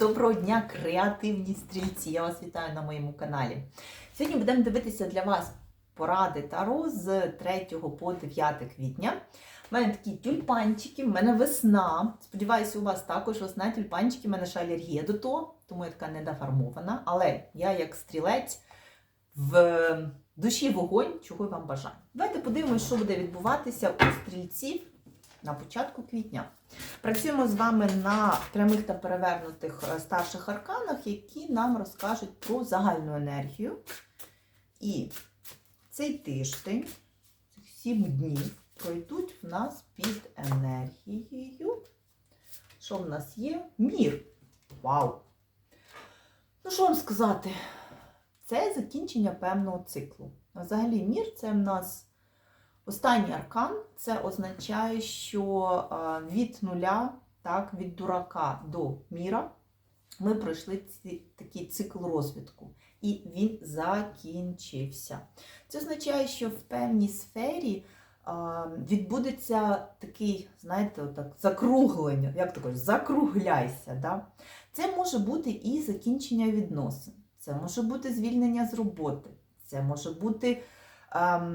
Доброго дня, креативні стрільці! Я вас вітаю на моєму каналі. Сьогодні будемо дивитися для вас поради Таро з 3 по 9 квітня. У мене такі тюльпанчики, в мене весна. Сподіваюся, у вас також весна тюльпанчики, в мене ще алергія до того, тому я така недоформована. Але я, як стрілець, в душі вогонь, чого я вам бажаю. Давайте подивимося, що буде відбуватися у стрільців на початку квітня. Працюємо з вами на прямих та перевернутих е, старших арканах, які нам розкажуть про загальну енергію. І цей тиждень, цих 7 днів, пройдуть в нас під енергією. Що в нас є? Мір. Вау! Ну, що вам сказати? Це закінчення певного циклу. Взагалі, мір це в нас Останній аркан це означає, що від нуля, так, від дурака до міра, ми пройшли ці, такий цикл розвитку. І він закінчився. Це означає, що в певній сфері відбудеться такий, знаєте, отак, закруглення, як то закругляйся. Да? Це може бути і закінчення відносин, це може бути звільнення з роботи, це може бути. А,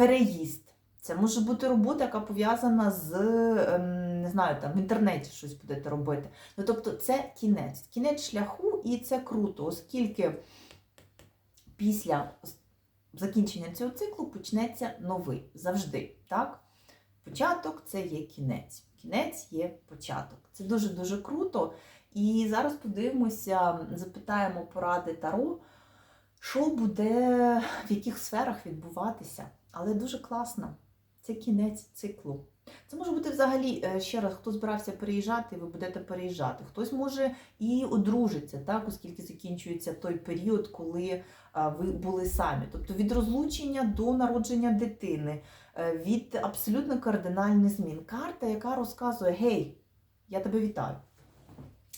переїзд. Це може бути робота, яка пов'язана з, ем, не знаю, там в інтернеті щось будете робити. Ну, тобто це кінець, кінець шляху, і це круто, оскільки після закінчення цього циклу почнеться новий завжди. так? Початок це є кінець. Кінець є початок. Це дуже-дуже круто. І зараз подивимося, запитаємо поради Таро, що буде в яких сферах відбуватися. Але дуже класно. Це кінець циклу. Це може бути взагалі, е, ще раз, хто збирався переїжджати, ви будете переїжджати. Хтось може і одружиться, так, оскільки закінчується той період, коли ви були самі. Тобто від розлучення до народження дитини, е, від абсолютно кардинальних змін. Карта, яка розказує: Гей, я тебе вітаю.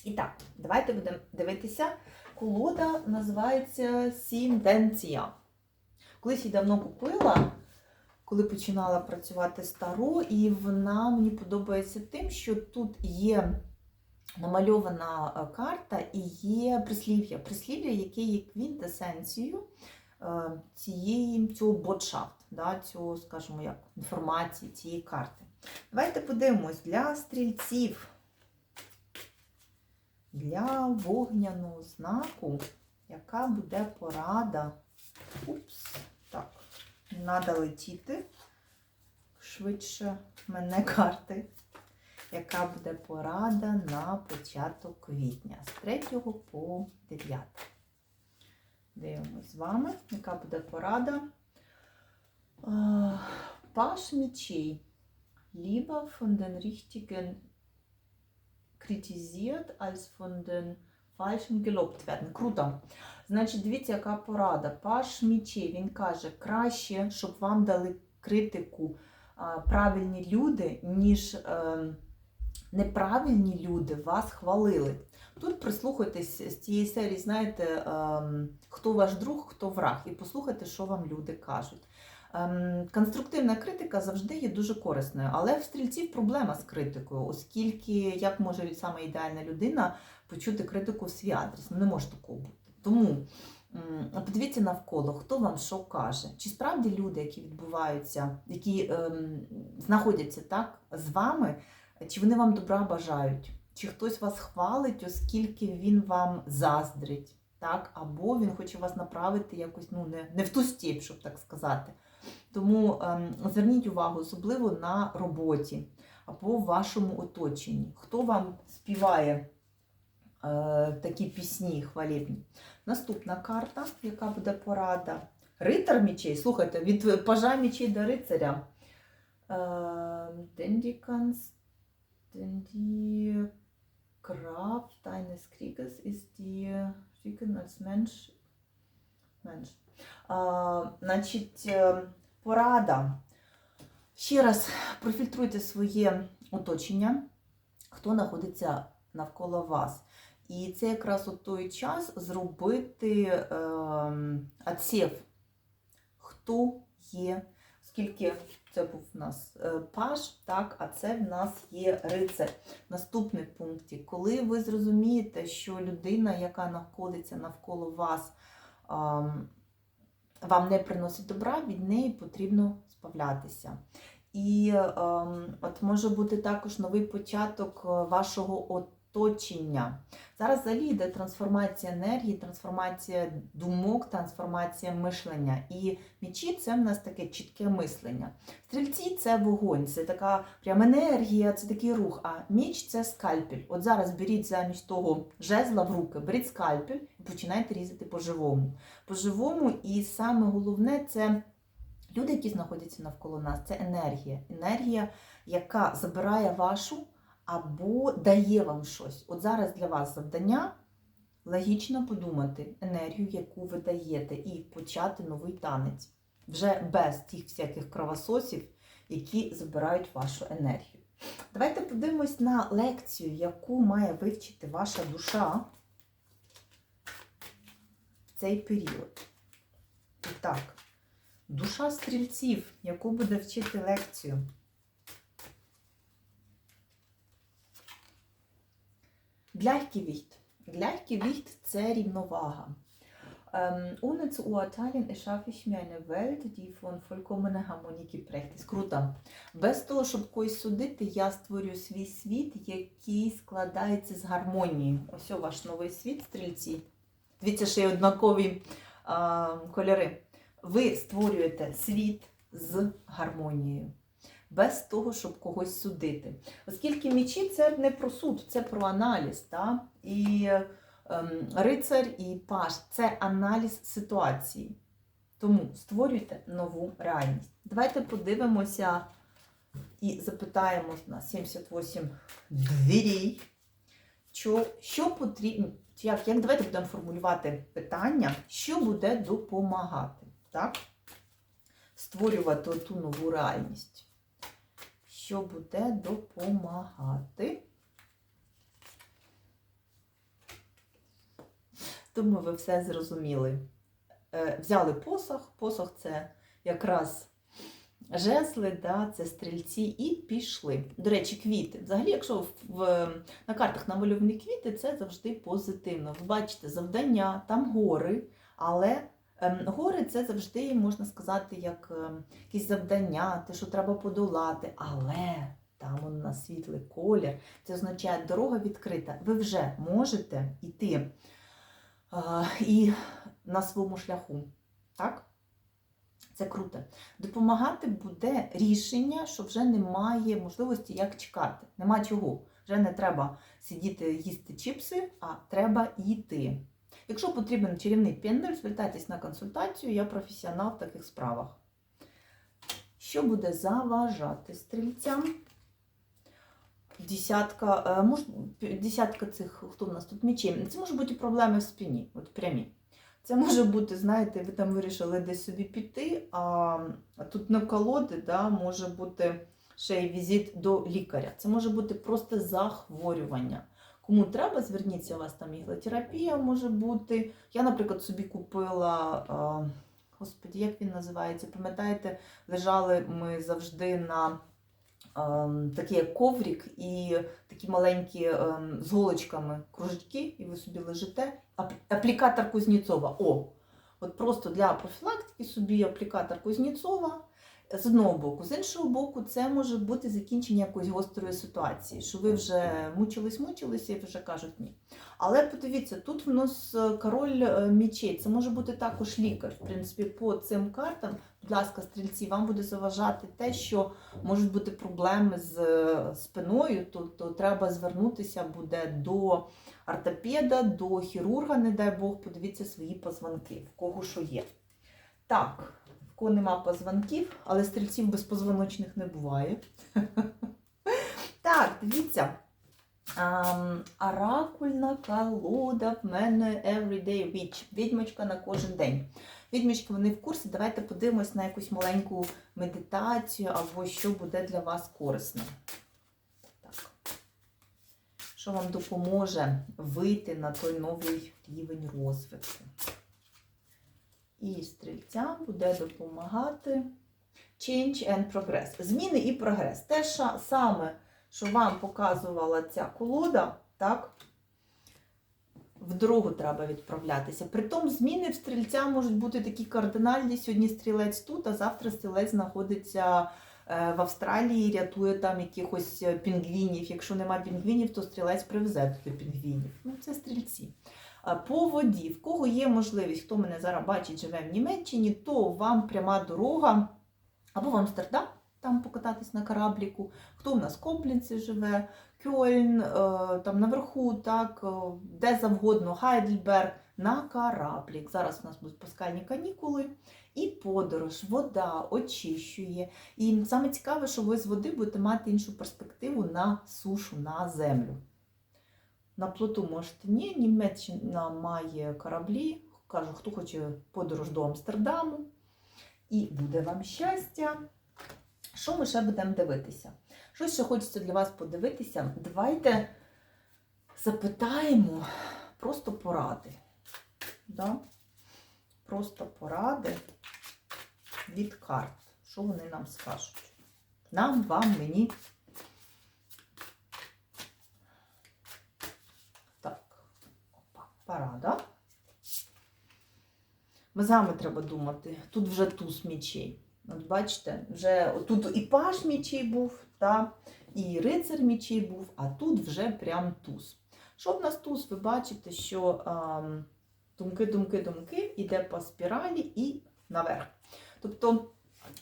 І так, давайте будемо дивитися. Колода називається Сінденція. Колись її давно купила коли починала працювати стару, і вона мені подобається тим, що тут є намальована е, карта і є прислів'я. Прислів'я, яке є квінтесенцією е, цієї, цього ботшафт, да, цього, скажімо, як, інформації цієї карти. Давайте подивимось для стрільців, для вогняного знаку, яка буде порада. Упс, так. Треба летіти швидше мене карти, яка буде порада на початок квітня з 3 по 9. Дивимось з вами, яка буде порада. Паш мечей. Lieber von den richtigen kritisiert als den falschen gelobt werden. Круто. Значить, дивіться, яка порада. Паш Мічей, він каже, краще, щоб вам дали критику правильні люди, ніж ем, неправильні люди вас хвалили. Тут прислухайтесь з цієї серії, знаєте, ем, хто ваш друг, хто враг, і послухайте, що вам люди кажуть. Ем, конструктивна критика завжди є дуже корисною, але в стрільців проблема з критикою, оскільки як може саме ідеальна людина почути критику в свій адрес. Ну, не може такого бути. Тому подивіться навколо, хто вам що каже. Чи справді люди, які відбуваються, які ем, знаходяться так з вами, чи вони вам добра бажають, чи хтось вас хвалить, оскільки він вам заздрить, так? або він хоче вас направити якось ну, не, не в ту стіп, щоб так сказати. Тому ем, зверніть увагу, особливо на роботі або в вашому оточенні. Хто вам співає е, такі пісні хвалібні? Наступна карта, яка буде порада. Ритар мічей. Слухайте, від пажа мічей до рицаря. Дендіканс, Денді Kraft deines Krieges ist die Schicken als Mensch. Значить, е, порада. Ще раз профільтруйте своє оточення, хто знаходиться навколо вас. І це якраз от той час зробити е, хто є, оскільки Це був в нас е, паж, так, а це в нас є рицар. Наступний пункті, коли ви зрозумієте, що людина, яка знаходиться навколо вас, ам, вам не приносить добра, від неї потрібно збавлятися. І е, от може бути також новий початок вашого вашого оточення. Зараз взагалі йде трансформація енергії, трансформація думок, трансформація мишлення. І мічі це в нас таке чітке мислення. Стрільці це вогонь, це така прям енергія, це такий рух. А міч це скальпель. От зараз беріть замість того жезла в руки, беріть скальпель і починайте різати по-живому. По-живому, і саме головне це люди, які знаходяться навколо нас, це енергія. Енергія, яка забирає вашу або дає вам щось. От зараз для вас завдання логічно подумати енергію, яку ви даєте, і почати новий танець. Вже без тих всяких кровососів, які забирають вашу енергію. Давайте подивимось на лекцію, яку має вивчити ваша душа в цей період. І так, душа стрільців, яку буде вчити лекцію. Gleichgewicht. Gleichgewicht – це рівновага. Ähm, ohne zu urteilen, erschaffe ich mir eine Welt, die von vollkommener Harmonie geprägt ist. Круто. Без того, щоб когось судити, я створюю свій світ, який складається з гармонії. Ось ваш новий світ, стрільці. Дивіться, ще й однакові а, кольори. Ви створюєте світ з гармонією. Без того, щоб когось судити. Оскільки мічі це не про суд, це про аналіз. Та? І ем, рицар і паш це аналіз ситуації. Тому створюйте нову реальність. Давайте подивимося і запитаємо на 78 двірій, що, що потрібно, як, як давайте будемо формулювати питання, що буде допомагати, так? Створювати ту нову реальність. Що буде допомагати? Думаю, ви все зрозуміли. Е, Взяли посох, посох це якраз жезли, да, це стрільці, і пішли. До речі, квіти. Взагалі, якщо в, на картах намальовані квіти, це завжди позитивно. Ви бачите завдання, там гори, але гори це завжди, можна сказати, як ем, якісь завдання, те, що треба подолати. Але там он на світлий колір, це означає, дорога відкрита. Ви вже можете йти і на своєму шляху. Так? Це круто. Допомагати буде рішення, що вже немає можливості як чекати. Нема чого. Вже не треба сидіти їсти чіпси, а треба йти. Якщо потрібен чарівний пендель, звертайтесь на консультацію, я професіонал в таких справах. Що буде заважати стрільцям? Десятка, е, мож, десятка цих, хто в нас тут мечей. Це може бути проблеми в спині, от прямі. Це може бути, знаєте, ви там вирішили десь собі піти, а тут на колоди да, може бути ще й візит до лікаря. Це може бути просто захворювання. Кому треба, зверніться, у вас там іглотерапія може бути. Я, наприклад, собі купила, господі, як він називається? Пам'ятаєте, лежали ми завжди на такий як коврик і такі маленькі ем, з голочками кружечки, і ви собі лежите. Аплікатор Кузнєцова. О! От просто для профілактики собі аплікатор Кузнєцова. З одного боку, з іншого боку, це може бути закінчення якоїсь гострої ситуації, що ви вже мучились, мучились і вже кажуть ні. Але подивіться, тут в нас е, король е, мічей, це може бути також лікар. В принципі, по цим картам, будь ласка, стрільці, вам буде заважати те, що можуть бути проблеми з е, спиною, то, то треба звернутися буде до ортопеда, до хірурга, не дай Бог, подивіться свої позвонки, в кого що є. Так, кого нема позвонків, але стрільців безпозвоночних не буває. Так, дивіться. Оракульна колода в мене Everyday Witch. Відьмочка на кожен день. Відьмочки, вони в курсі. Давайте подивимось на якусь маленьку медитацію або що буде для вас корисно. Так. Що вам допоможе вийти на той новий рівень розвитку. І стрільцям буде допомагати Change and Progress. Зміни і прогрес. Те що саме, що вам показувала ця колода, так? В дорогу треба відправлятися. Притом зміни в стрільця можуть бути такі кардинальні. Сьогодні стрілець тут, а завтра стрілець знаходиться е, в Австралії, рятує там якихось е, пінгвінів. Якщо нема пінгвінів, то стрілець привезе туди пінгвінів. Ну, це стрільці. По воді, в кого є можливість, хто мене зараз бачить, живе в Німеччині, то вам пряма дорога або в Амстердам, там покататись на корабліку, хто в нас в Комплінці живе, Кьольн, е, там наверху, так, е, де завгодно, Хайдельберг, на кораблік. Зараз у нас будуть паскальні канікули. І подорож, вода очищує. І саме цікаве, що ви з води будете мати іншу перспективу на сушу, на землю. На плоту можете ні, Німеччина має кораблі. Кажу, хто хоче подорож до Амстердаму. І буде вам щастя. Що ми ще будемо дивитися? Щось ще хочеться для вас подивитися. Давайте запитаємо просто поради. Да? Просто поради від карт. Що вони нам скажуть? Нам, вам, мені. Опа, порада. Ми з вами треба думати. Тут вже туз мічей. От бачите, вже тут і паш мічей був, та, і рицар мічей був, а тут вже прям туз. Що в нас туз? Ви бачите, що ем, думки, думки, думки іде по спіралі і наверх. Тобто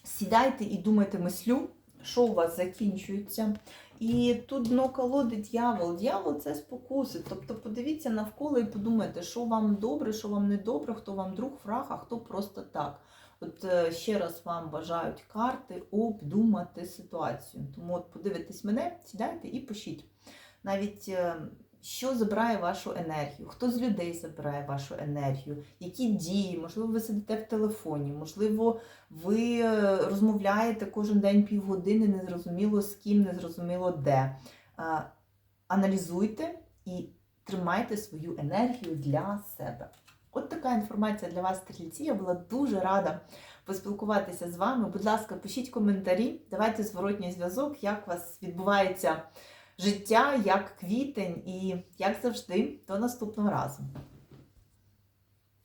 сідайте і думайте мислю, що у вас закінчується. І тут дно колоди дьявол. Дьявол це спокуси. Тобто подивіться навколо і подумайте, що вам добре, що вам не добре, хто вам друг, враг, а хто просто так. От е, ще раз вам бажають карти обдумати ситуацію. Тому от подивитесь мене, сідайте і пишіть. Навіть е, що забирає вашу енергію, хто з людей забирає вашу енергію, які дії, можливо, ви сидите в телефоні, можливо, ви е, розмовляєте кожен день півгодини, незрозуміло з ким, незрозуміло де. Аналізуйте і тримайте свою енергію для себе. От така інформація для вас, стрільці. Я була дуже рада поспілкуватися з вами. Будь ласка, пишіть коментарі, давайте зворотній зв'язок, як у вас відбувається життя, як квітень, і як завжди, до наступного разу.